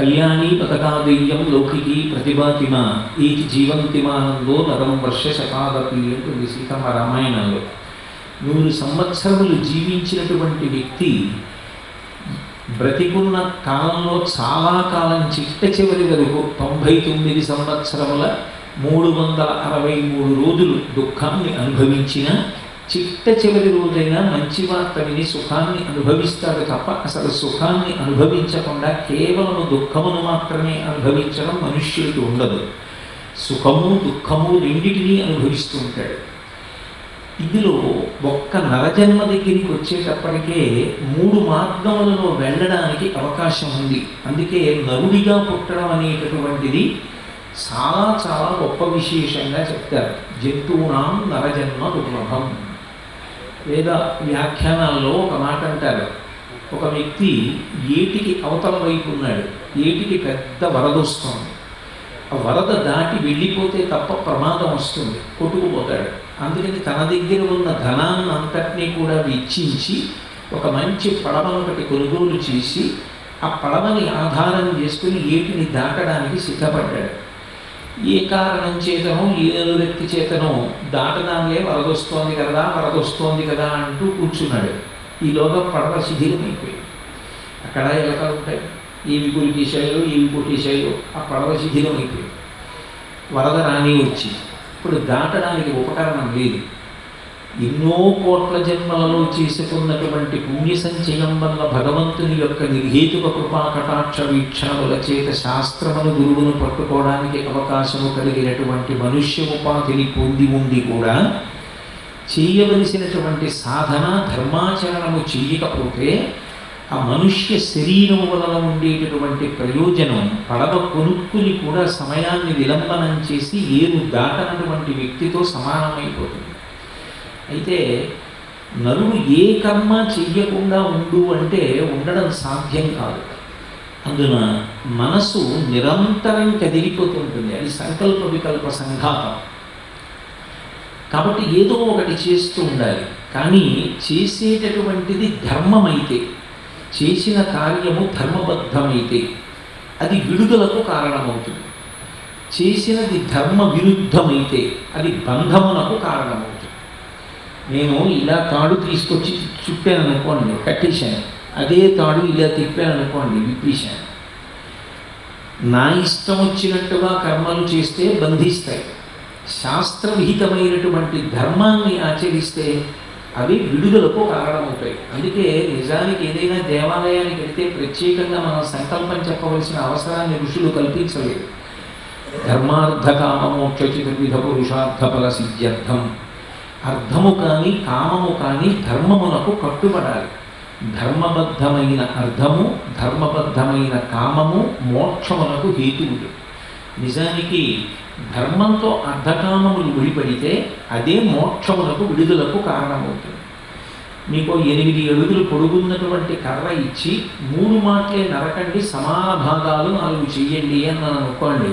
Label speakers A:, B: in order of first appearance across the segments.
A: కళ్యాణి పథకాదయ్యం లౌకికి ప్రతిభాతిమ ఈకి జీవంతిమానందో నరం వర్ష శతాదపి అంటుంది సీతమ్మ రామాయణంలో. నూరు సంవత్సరములు జీవించినటువంటి వ్యక్తి బ్రతికున్న కాలంలో చాలా కాలం చిట్ట చివరి వరకు తొంభై తొమ్మిది సంవత్సరముల మూడు వందల అరవై మూడు రోజులు దుఃఖాన్ని అనుభవించిన చిట్ట చివరి రోజైనా మంచి వార్త విని సుఖాన్ని అనుభవిస్తాడు తప్ప అసలు సుఖాన్ని అనుభవించకుండా కేవలం దుఃఖమును మాత్రమే అనుభవించడం మనుష్యుడికి ఉండదు. సుఖము దుఃఖము రెండింటినీ అనుభవిస్తూ ఉంటాడు. ఇందులో ఒక్క నరజన్మ దగ్గరికి వచ్చేటప్పటికే మూడు మార్గములలో వెళ్ళడానికి అవకాశం ఉంది. అందుకే నరుడిగా పుట్టడం అనేటటువంటిది చాలా చాలా గొప్ప విశేషంగా చెప్తారు. జంతువునాం నరజన్మ దుర్లభం. వేద వ్యాఖ్యానాల్లో ఒక మాట అంటారు. ఒక వ్యక్తి ఏటికి అవతల వైపు ఉన్నాడు ఏటికి పెద్ద వరద వస్తుంది. ఆ వరద దాటి వెళ్ళిపోతే తప్ప ప్రమాదం వస్తుంది కొట్టుకుపోతాడు. అందుకని తన దగ్గర ఉన్న ధనాన్ని అంతటినీ కూడా వెచ్చించి ఒక మంచి పడవను ఒకటి కొనుగోలు చేసి ఆ పడవని ఆధారం చేసుకుని ఏటిని దాటడానికి సిద్ధపడ్డాడు. ఏ కారణం చేతనో ఏ వ్యక్తి చేతనో దాటడానికే వరదొస్తోంది కదా వరదొస్తోంది కదా అంటూ కూర్చున్నాడు. ఈలోగా పడవ శిథిలమైపోయింది అక్కడ ఎలకలు ఉంటాయి. ఏవి కొరికేశాయో ఏవి కొట్టేశాయో ఆ పడవ శిథిలమైపోయింది వరద రాని వచ్చి ఇప్పుడు దాటడానికి ఉపకరణం లేదు. ఎన్నో కోట్ల జన్మలలో చేసుకున్నటువంటి పుణ్య సంచయం వల్ల భగవంతుని యొక్క నిర్హేతుక కృపా కటాక్ష వీక్షణముల చేత శాస్త్రమును గురువును పట్టుకోవడానికి అవకాశము కలిగినటువంటి మనుష్య ఉపాధిని పొంది ఉండి కూడా చేయవలసినటువంటి సాధన ధర్మాచరణము చేయకపోతే ఆ మనుష్య శరీరం వలన ఉండేటటువంటి ప్రయోజనం పడవ కొనుక్కుని కూడా సమయాన్ని విలంబనం చేసి ఏరు దాటనటువంటి వ్యక్తితో సమానమైపోతుంది. అయితే నరుడు ఏ కర్మ చెయ్యకుండా ఉండు అంటే ఉండడం సాధ్యం కాదు. అందున మనసు నిరంతరం కదిలిపోతుంటుంది. అది సంకల్ప వికల్ప సంఘాతం. కాబట్టి ఏదో ఒకటి చేస్తూ ఉండాలి. కానీ చేసేటటువంటిది ధర్మమైతే చేసిన కార్యము ధర్మబద్ధమైతే అది విడుదలకు కారణమవుతుంది. చేసినది ధర్మ విరుద్ధమైతే అది బంధమునకు కారణమవుతుంది. నేను ఇలా తాడు తీసుకొచ్చి చుట్టాను అనుకోండి కట్టేశాను. అదే తాడు ఇలా తిప్పాను అనుకోండి విప్పేశాను. నా ఇష్టం వచ్చినట్టుగా కర్మలు చేస్తే బంధిస్తాయి. శాస్త్రవిహితమైనటువంటి ధర్మాన్ని ఆచరిస్తే అవి విడుదలకు కారణమవుతాయి. అందుకే నిజానికి ఏదైనా దేవాలయానికి వెళ్తే ప్రత్యేకంగా మనం సంకల్పం చెప్పవలసిన అవసరాన్ని ఋషులు కల్పించలేదు. ధర్మార్థ కామమోక్ష చతుర్విధ పురుషార్థ ఫల సిద్ధ్యర్థం అర్థము కానీ కామము కానీ ధర్మమునకు కట్టుబడాలి. ధర్మబద్ధమైన అర్థము ధర్మబద్ధమైన కామము మోక్షమునకు హేతువులు. నిజానికి ధర్మంతో అర్ధకామములు విడిపడితే అదే మోక్షములకు విడుదలకు కారణమవుతుంది. మీకు ఎనిమిది అడుగులు పొడుగున్నటువంటి కర్ర ఇచ్చి మూడు మాటలే నరకండి సమాన భాగాలు నాలుగు చెయ్యండి అని నన్ను అనుకోండి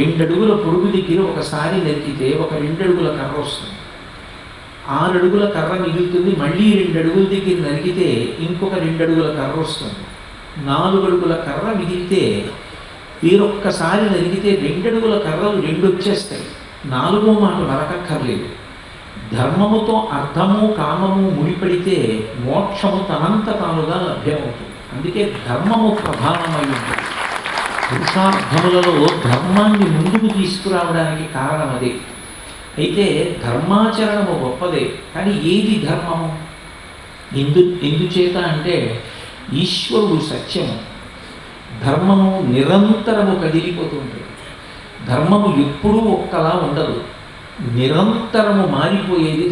A: రెండడుగుల పొడుగు దగ్గర ఒకసారి నరికితే ఒక రెండడుగుల కర్ర వస్తుంది. ఆరు అడుగుల కర్ర మిగులుతుంది మళ్ళీ రెండు అడుగుల దగ్గర నరికితే ఇంకొక రెండు అడుగుల కర్ర వస్తుంది. నాలుగు అడుగుల కర్ర మిగిలితే వీరొక్కసారి నరిగితే రెండడుగుల కర్రలు రెండు వచ్చేస్తాయి నాలుగో మాట నరకక్కర్లేదు. ధర్మముతో అర్థము కామము ముడిపడితే మోక్షము తనంత తానుగా లభ్యమవుతుంది. అందుకే ధర్మము ప్రధానమైంది పురుషార్థములలో ధర్మాన్ని ముందుకు తీసుకురావడానికి కారణం అదే. అయితే ధర్మాచరణము గొప్పదే. కానీ ఏది ధర్మము? ఎందు ఎందుచేత అంటే ఈశ్వరుడు సత్యము. ధర్మము నిరంతరము కదిలిపోతుంటుంది. ధర్మము ఎప్పుడూ ఒక్కలా ఉండదు. నిరంతరము మారిపోయేది